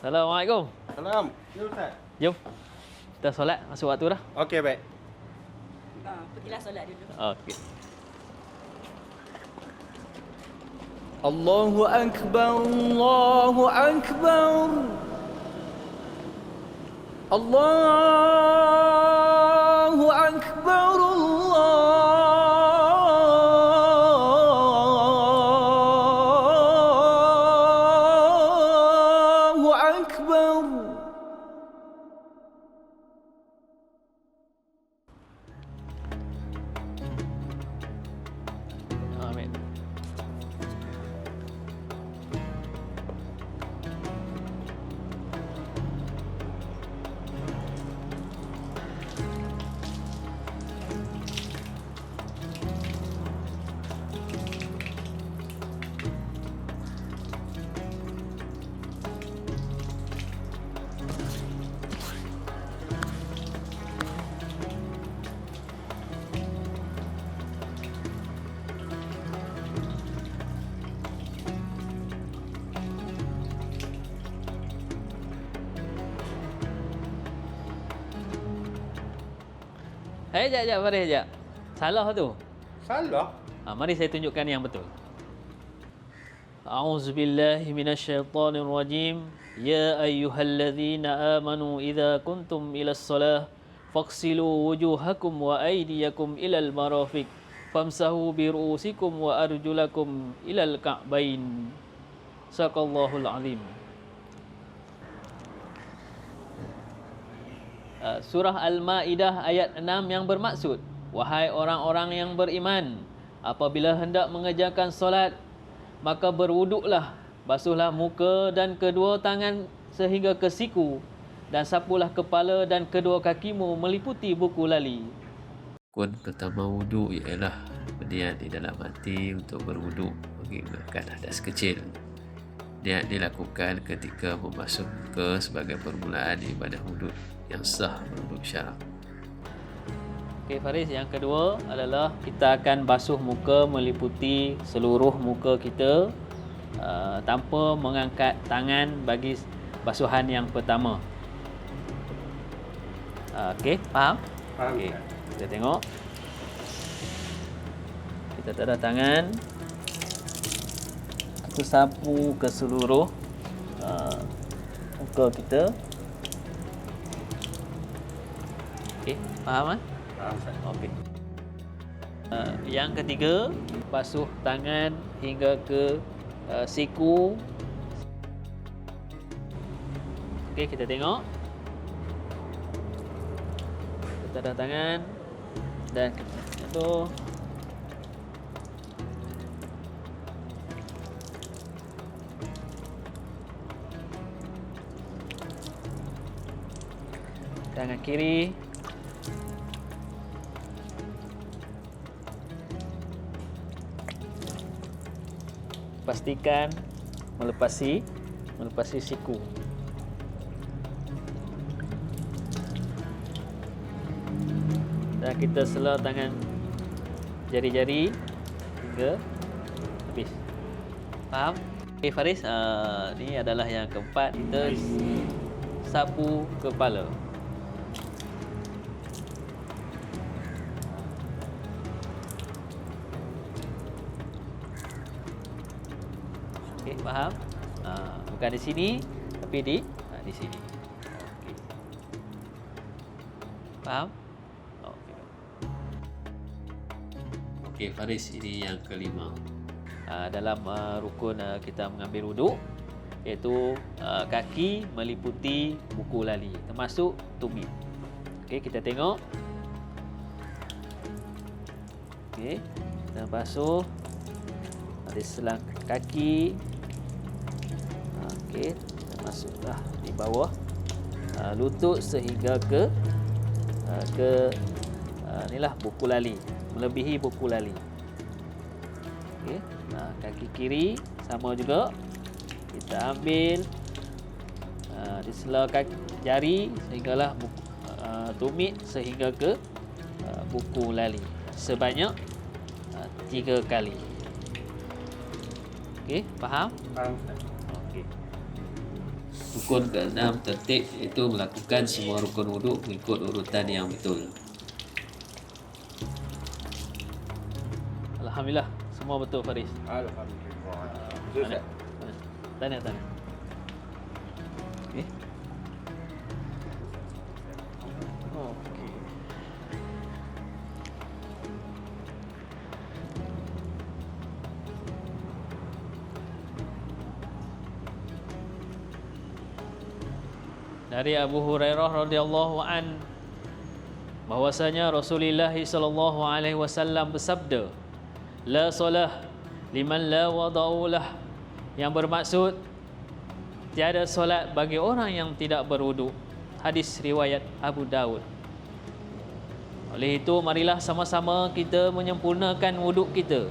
Assalamualaikum. Salam. Ya Ustaz. Jom. Kita solat masuk waktu dah. Okey, baik. Ha, pergilah solat dulu. Okey. Allahu akbar, Allahu akbar. Allah Eh, jap, jap, Faris, jap. Salah tu. Salah? Ha, mari saya tunjukkan yang betul. A'udzubillahiminasyaitanirrajim. Ya ayyuhalladzina amanu idza kuntum ila salah faqsilu wujuhakum wa aydiyakum ila al-marafiq famsahu bi ru'usikum wa arjulakum ila al-ka'bain. Sakallahu al-azim. Surah Al-Maidah ayat 6 yang bermaksud wahai orang-orang yang beriman apabila hendak mengerjakan solat maka berwuduklah basuhlah muka dan kedua tangan sehingga ke siku dan sapulah kepala dan kedua kakimu meliputi buku lali Rukun pertama wuduk ialah berniat di dalam hati untuk berwuduk menghilangkan hadas kecil. Niat dilakukan ketika membasuh muka sebagai permulaan ibadah wuduk yang sah menurut syarak. Okey Faris, yang kedua adalah kita akan basuh muka meliputi seluruh muka kita uh, tanpa mengangkat tangan bagi basuhan yang pertama. Uh, Okey, faham? Faham. Okey, Ustaz. kita tengok. Kita tadah tangan. Aku sapu ke seluruh uh, muka kita. Okey, faham ah? Faham Ustaz. Okey. Uh, yang ketiga, basuh tangan hingga ke uh, siku. Okey, kita tengok. Kita dah tangan dan itu tangan kiri pastikan melepasi melepasi siku. Dan kita sela tangan jari-jari hingga habis. Faham? Okay Faris, uh, ni adalah yang keempat kita sapu kepala. Okey, faham? Ha, bukan di sini tapi di ha, di sini. Okey. Faham? Okey. Okey, Faris ini yang kelima. Ha, dalam uh, rukun uh, kita mengambil wuduk iaitu uh, kaki meliputi buku lali termasuk tumit. Okey, kita tengok. Okey, kita basuh ada selang kaki. Okey, masuklah di bawah uh, lutut sehingga ke uh, ke uh, inilah buku lali, melebihi buku lali. Okey, nah, kaki kiri sama juga. Kita ambil di sela kaki, jari sehinggalah buku, tumit sehingga ke buku lali sebanyak tiga kali. Okey, faham? Faham. Okey. Rukun keenam tertib iaitu melakukan semua rukun wuduk mengikut urutan yang betul. Alhamdulillah, semua betul Faris. Alhamdulillah. Tanya. Tanya, Dari Abu Hurairah radhiyallahu an bahwasanya Rasulullah sallallahu alaihi wasallam bersabda la solah liman la wada'u lah. Yang bermaksud tiada solat bagi orang yang tidak berwuduk. Hadis riwayat Abu Daud oleh itu marilah sama-sama kita menyempurnakan wuduk kita.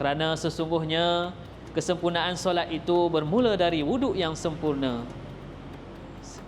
Kerana sesungguhnya kesempurnaan solat itu bermula dari wuduk yang sempurna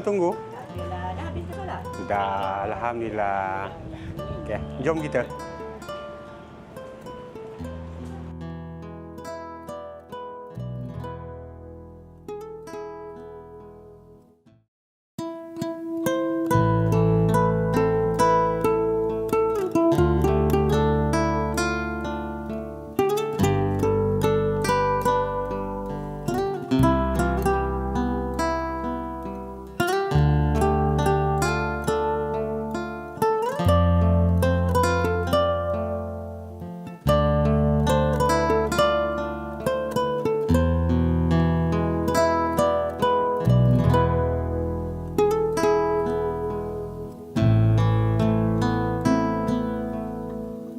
Tunggu? Dah habis ke solat? Dah, Alhamdulillah. Okey, jom kita.